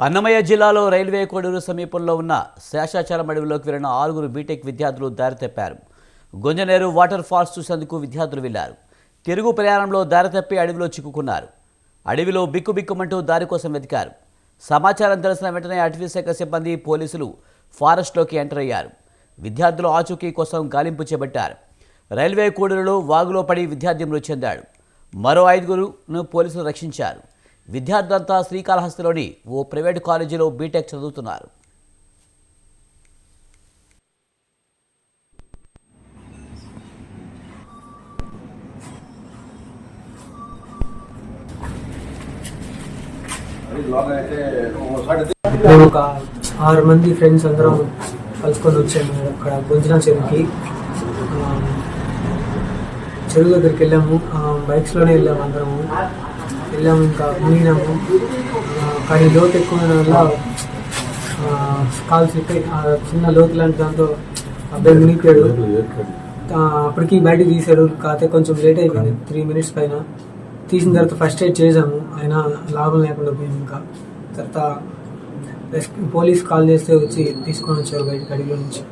అన్నమయ్య జిల్లాలో రైల్వే కోడూరు సమీపంలో ఉన్న శేషాచలం అడవిలోకి వెళ్ళిన ఆరుగురు బీటెక్ విద్యార్థులు దారి తప్పారు గుంజనేరు వాటర్ ఫాల్స్ చూసేందుకు విద్యార్థులు వెళ్ళారు తిరుగు ప్రయాణంలో దారితప్పి అడవిలో చిక్కుకున్నారు. అడవిలో బిక్కుబిక్కుమంటూ దారి కోసం వెతికారు. సమాచారం తెలిసిన వెంటనే అటవీశాఖ సిబ్బంది పోలీసులు ఫారెస్ట్లోకి ఎంటర్ అయ్యారు. విద్యార్థులు ఆచూకీ కోసం గాలింపు చేపట్టారు. రైల్వే కూడలిలో వాగులో పడి విద్యార్థి మృతి చెందాడు. మరో ఐదుగురును పోలీసులు రక్షించారు. విద్యార్థులంతా శ్రీకాళహస్తిలోని ఓ ప్రైవేటు కాలేజీలో బీటెక్ చదువుతున్నారు. ఒక ఆరు మంది ఫ్రెండ్స్ అందరం కలుసుకొని వచ్చాము అక్కడ గుంజన చెరువుకి. చెరువు దగ్గరికి వెళ్ళాము. బైక్స్లోనే వెళ్ళాము అందరము. వెళ్ళాము ఇంకా మునిగినాము కానీ లోతు ఎక్కువ వల్ల ఆ, కాలు స్లిప్ చిన్న లోతు లాంటి దాంతో అబ్బాయి మునిగిపోయాడు. అప్పటికి బయటకు తీశాడు కాకపోతే కొంచెం లేట్ అయిపోయింది త్రీ మినిట్స్ పైన. తీసిన తర్వాత ఫస్ట్ ఎయిడ్ చేసాము అయినా లాభం లేకుండా పోయింది ఇంకా. తర్వాత పోలీస్ కాల్ చేస్తే వచ్చి తీసుకొని వచ్చారు బయటకు అడిగిలో నుంచి.